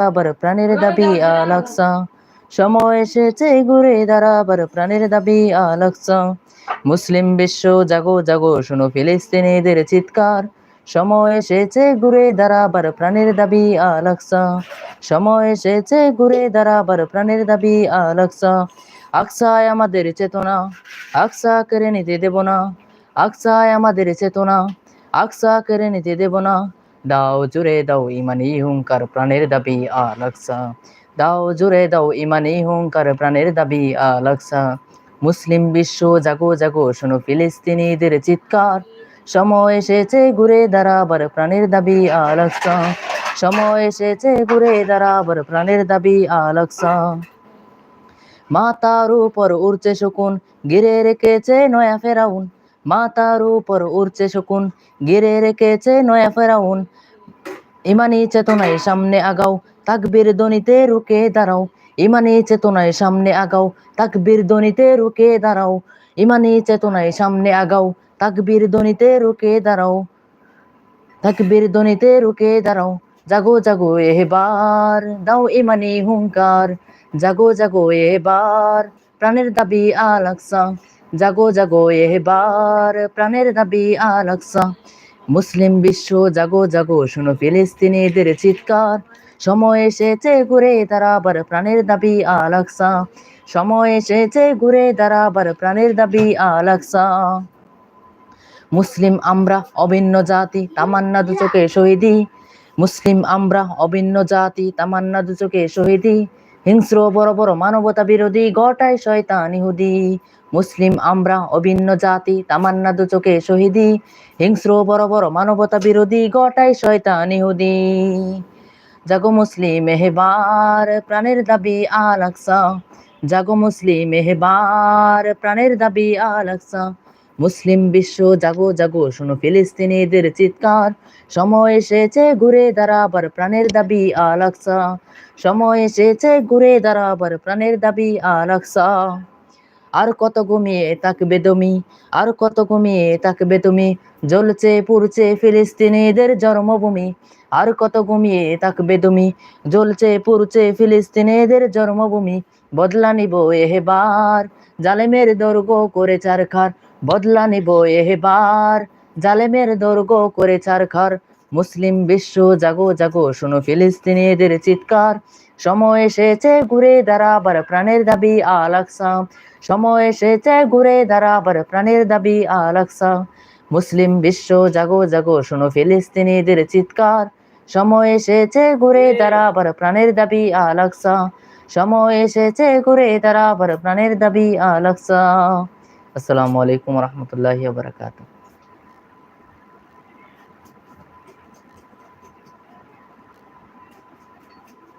আবার প্রাণের দাবি আলাকসা সময় এসেছে ঘুরে দাঁড়াবার প্রাণের দাবি আলাকসা মুসলিম বিশ্ব জাগো জাগো শোনো ফিলিস্তিনিদের চিৎকার। সময় এসেছে ঘুরে দাঁড়াবার প্রাণের দাবি আলাকসা সময় এসেছে ঘুরে দাঁড়াবার প্রাণের দাবি আলাকসা আকসায় আমাদের চেতনা আকসা কেড়ে নিতে দেব না। আকসায় আমাদের চেতনা আকসা কেড়ে নিতে দেব না। দাও জুড়ে দাও ইমানি হুঙ্কার প্রাণের দাবি আলাকসা দাও জুড়ে দাও ইমানি হুঙ্কার প্রাণের দাবি আলাকসা মুসলিম বিশ্ব জাগো জাগো শোনো ফিলিস্তিনিদের চিৎকার সময় এসেছে ঘুরে দাঁড়াবার প্রাণের দাবি আলাকসা সময় এসেছে ঘুরে দাঁড়াবার প্রাণের দাবি আলাকসা মাতার উপর উড়ছে শকুন গিরে রেখেছে নয়া ফেরাউন মাতার উপর উড়ছে শকুন, গিরে রেখেছে নয়া ফেরাউন। ইমানি চেতনায় সামনে আগাও, তাকবীর দনিতে রুকে দাঁড়াও। ইমানি চেতনায় সামনে আগাও, তাকবীর দনিতে রুকে দাঁড়াও। ইমানি চেতনায় সামনে আগাও, তাকবীর দনিতে রুকে দাঁড়াও। তাকবীর দনিতে রুকে দাঁড়াও। জাগো জাগো, এবার দাও ইমানি হুঙ্কার। জাগো জাগো, এবার প্রাণের দাবি আলাকসা জাগো জাগো এবার প্রাণের দাবি আলাকসা মুসলিম বিশ্ব, জাগো জাগো, শুনো ফিলিস্তিনিদের চিৎকার। সময় এসেছে ঘুরে দাঁড়াবার প্রাণের দাবি আলাকসা সময় এসেছে ঘুরে দাঁড়াবার প্রাণের দাবি আলাকসা মুসলিম আমরা অভিন্ন জাতি, তামান্না দু চোখে শহীদি। মুসলিম আমরা অভিন্ন জাতি, তামান্না দু চোখে শহীদি। হিংস্র, বড় মানবতা বিরোধী গটায় শয়তান ইহুদি। মুসলিম, আমরা, অভিন্ন জাতি, তামান্না দু চোখে শহীদি। হিংস্র, বড় মানবতা বিরোধী গটায় শয়তান ইহুদি। জাগো মুসলিম, এহেবার প্রাণের দাবি আলাকসা জাগো মুসলিম, এহেবার প্রাণের দাবি আলাকসা মুসলিম বিশ্ব জাগো জাগো, শোনো ফিলিস্তিনিদের চিৎকার। সময় এসেছে ঘুরে দাঁড়াবার প্রাণের দাবি আলাকসা সময় এসেছে ঘুরে দাঁড়াবার প্রাণের দাবি আলাকসা আর কত ঘুমিয়ে থাকবে তুমি? আর কত ঘুমিয়ে থাকবে তুমি? জ্বলছে, পুড়ছে ফিলিস্তিনিদের জন্মভূমি। আর কত ঘুমিয়ে থাকবে তুমি? জ্বলছে, পুড়ছে ফিলিস্তিনিদের জন্মভূমি। বদলা নিব এহেবার জালেমের দৈর্ঘ্য করে চারখার, বদলা নিব এহেবার জালেমের দৈর্ঘ্য করে চারখার, মুসলিম বিশ্ব জাগো জাগো, শোনো ফিলিস্তিনিদের চিৎকার। সময় এসেছে ঘুরে দাঁড়াবার প্রাণের দাবি আলাকসা সময় এসেছে ঘুরে দাঁড়াবার প্রাণের দাবি আলাকসা মুসলিম বিশ্ব জাগো জাগো, শোনো ফিলিস্তিনিদের চিৎকার। সময় এসেছে ঘুরে দাঁড়াবার প্রাণের দাবি আলাকসা সময় এসেছে ঘুরে দাঁড়াবার প্রাণের দাবি আলাকসা আসসালামু আলাইকুম রহমতুল্লাহ বারাকাতুহ।